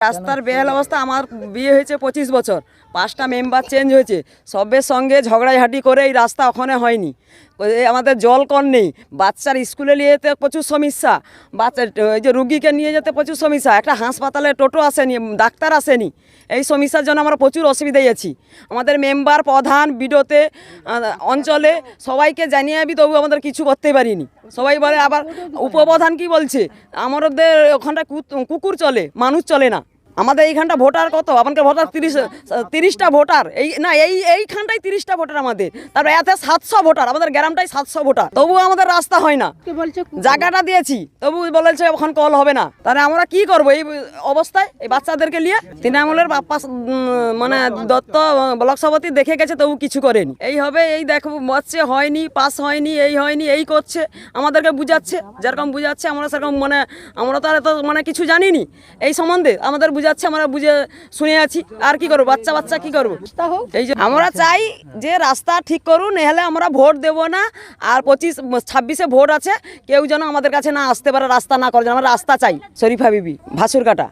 রাস্তার বেহাল অবস্থা আমার বিয়ে হয়েছে পঁচিশ বছর পাঁচটা মেম্বার চেঞ্জ হয়েছে সবের সঙ্গে ঝগড়াঝাটি করে এই রাস্তা ওখানে হয়নি আমাদের জল কল নেই বাচ্চার স্কুলে নিয়ে যেতে প্রচুর সমস্যা বাচ্চা ওই যে রুগীকে নিয়ে যেতে প্রচুর সমস্যা একটা হাসপাতালে টোটো আসেনি ডাক্তার আসেনি এই সমস্যার জন্য আমরা প্রচুর অসুবিধায় আছি আমাদের মেম্বার প্রধান বিডোতে অঞ্চলে সবাইকে জানিয়ে আবি তবু আমাদের কিছু করতে পারিনি সবাই বলে আবার উপপ্রধান কি বলছে আমাদের ওখানটা কু- কুকুর চলে মানুষ চলে না আমাদের এইখানটা ভোটার কত? আমাদের ভোটার তিরিশ তিরিশটা ভোটার। এই না এই এইখানটাই তিরিশটা ভোটার আমাদের। তারপরে এতে সাতশো ভোটার আমাদের গ্রামটাই সাতশো ভোটার। তবু আমাদের রাস্তা হয় না। জায়গাটা দিয়েছি। তবু বলেছে ওখান কল হবে না। তাহলে আমরা কি করব? এই অবস্থায় এই বাচ্চাদেরকে নিয়ে তৃণমূলের বাপ্পা মানে দত্ত ব্লক সভাপতি দেখে গেছে তবু কিছু করেনি। এই হবে এই দেখো বসছে হয়নি পাস হয়নি এই হয়নি এই করছে আমাদেরকে বুঝাচ্ছে। যেরকম বুঝাচ্ছে আমরা সেরকম মানে আমরা তো আর এত মানে কিছু জানিনি। এই সম্বন্ধে আমাদের বুঝাচ্ছে আমরা বুঝে শুনে আছি। আর কি করব? বাচ্চা বাচ্চা কি করব? এই যে আমরা চাই যে রাস্তা ঠিক করুন নাহলে আমরা ভোট দেব না। আর পঁচিশ ছাব্বিশে ভোট আছে কেউ যেন আমাদের কাছে না আসতে পারে রাস্তা না করে যেন আমরা রাস্তা চাই। শরীফা বিবি ভাসুর কাটা